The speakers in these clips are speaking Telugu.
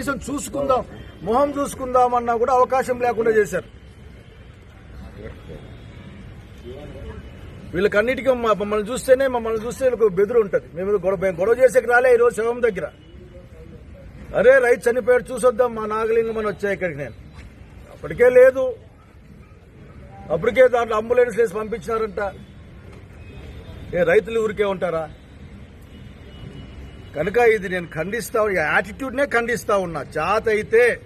కనీసం చూసుకుందాం మొహం చూసుకుందాం అన్నా కూడా అవకాశం లేకుండా చేశారు. వీళ్ళకన్నిటికీ మమ్మల్ని చూస్తేనే మమ్మల్ని చూస్తే వీళ్ళకి బెదురు ఉంటుంది. మేము గొడవ గొడవ చేసేకి రాలే ఈరోజు శవం దగ్గర. అరే రైతు చనిపోయాడు చూసొద్దాం మా నాగలింగం అని వచ్చాయి ఇక్కడికి నేను. అప్పటికే లేదు. అప్పటికే దాంట్లో అంబులెన్స్ వేసి పంపించినారంట. ఏ రైతులు ఊరికే ఉంటారా? కనుక ఇది నేను ఖండిస్తా ఈ యాటిట్యూడ్నే ఖండిస్తా ఉన్నా. జాత అయితే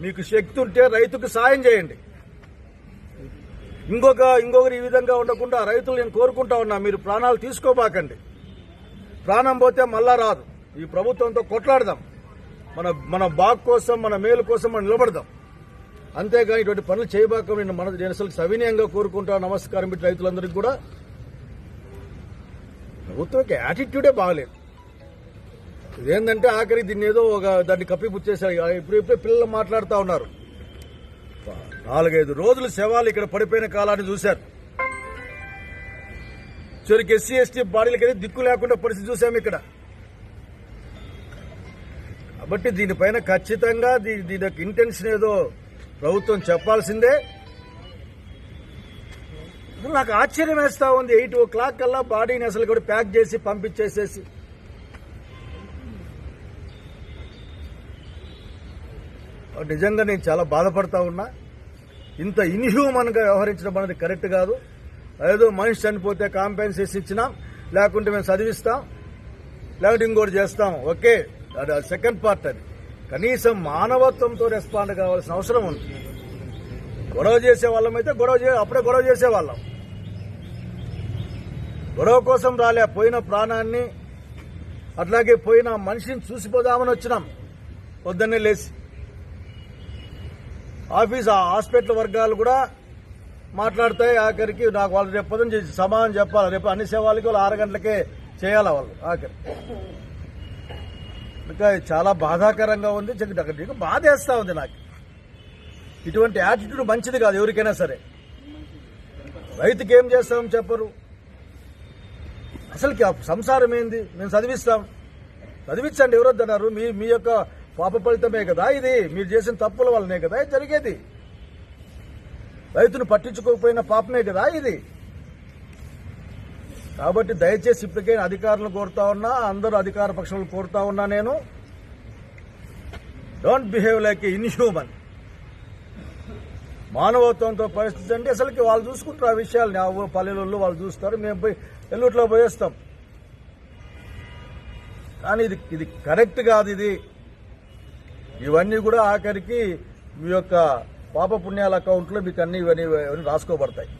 మీకు శక్తి ఉంటే రైతుకు సాయం చేయండి. ఇంకొక ఇంకొకరు ఈ విధంగా ఉండకుండా రైతులు నేను కోరుకుంటా ఉన్నా మీరు ప్రాణాలు తీసుకోబాకండి. ప్రాణం పోతే మళ్ళా రాదు. ఈ ప్రభుత్వంతో కొట్లాడదాం. మన మన బాగ్ కోసం మన మేలు కోసం మనం నిలబడదాం. అంతేగాని ఇటువంటి పనులు చేయబాక నేను మన నేను అసలు సవినయంగా కోరుకుంటా. నమస్కారం పెట్టి రైతులందరికీ కూడా. ప్రభుత్వం యాటిట్యూడే బాగలేదు. ఇదేంటంటే ఆఖరి దీన్ని ఏదో ఒక దాన్ని కప్పిపుచ్చేసారు ఇప్పుడు ఇప్పుడే పిల్లలు మాట్లాడుతూ ఉన్నారు. నాలుగైదు రోజులు శవాలు ఇక్కడ పడిపోయిన కాలాన్ని చూశారు. చివరికి ఎస్సీ ఎస్టీ బాడీలకి దిక్కు లేకుండా పరిస్థితి చూసాము ఇక్కడ. కాబట్టి దీనిపైన ఖచ్చితంగా దీని యొక్క ఇంటెన్షన్ ఏదో ప్రభుత్వం చెప్పాల్సిందే. నాకు ఆశ్చర్యం వేస్తా ఉంది. ఎయిట్ ఓ క్లాక్ కల్లా బాడీని అసలు కూడా ప్యాక్ చేసి పంపించేసేసి. నిజంగా నేను చాలా బాధపడతా ఉన్నా. ఇంత ఇన్హ్యూమన్గా వ్యవహరించడం అనేది కరెక్ట్ కాదు. ఏదో మనిషి చనిపోతే కాంపెన్సేషన్ ఇచ్చినాం లేకుంటే మేము చదివిస్తాం లేకుంటే ఇంకోటి చేస్తాం. ఓకే అది సెకండ్ పార్ట్ అది. కనీసం మానవత్వంతో రెస్పాండ్ కావాల్సిన అవసరం ఉంది. గొడవ చేసే వాళ్ళం అయితే గొడవ చే అప్పుడే గొడవ చేసేవాళ్ళం. గొడవ కోసం రాలే పోయిన ప్రాణాన్ని అట్లాగే పోయిన మనిషిని చూసిపోదామని వచ్చినాం. పొద్దున్నే లేచి. ఆఫీస్ హాస్పిటల్ వర్గాలు కూడా మాట్లాడతాయి. ఆఖరికి నాకు వాళ్ళు రేపు చేసి సమాధానం చెప్పాలి. రేపు అన్ని సేవలకి వాళ్ళు ఆరు గంటలకే చేయాలి వాళ్ళు. ఆఖరి. ఇంకా చాలా బాధాకరంగా ఉంది. చెక్ దగ్గర నీకు ఉంది నాకు. ఇటువంటి యాటిట్యూడ్ మంచిది కాదు ఎవరికైనా సరే. రైతుకి ఏం చేస్తామని చెప్పరు. అసలుకి సంసారం ఏంది? మేము చదివిస్తాం. చదివించండి ఎవరొద్దన్నారు. మీ మీ యొక్క పాప ఫలితమే కదా ఇది? మీరు చేసిన తప్పుల వల్లనే కదా ఇది జరిగేది. రైతును పట్టించుకోకపోయిన పాపమే కదా ఇది? కాబట్టి దయచేసి ఇప్పటికైనా అధికారులను కోరుతా ఉన్నా అందరూ అధికార పక్షాలు కోరుతా ఉన్నా నేను. డోంట్ బిహేవ్ లైక్ ఇన్హ్యూమన్ మానవత్వంతో పరిస్థితి అంటే అసలుకి వాళ్ళు చూసుకుంటారు ఆ విషయాలు ఆ ఊ- పల్లెలలో వాళ్ళు చూస్తారు. మేము పోయి ఎల్లుట్లో పోయేస్తాం. కానీ ఇది ఇది కరెక్ట్ కాదు ఇది. ఇవన్నీ కూడా ఆఖరికి మీ యొక్క పాప పుణ్యాల అకౌంట్లో మీకు అన్ని ఇవన్నీ ఇవన్నీ రాసుకోబడతాయి.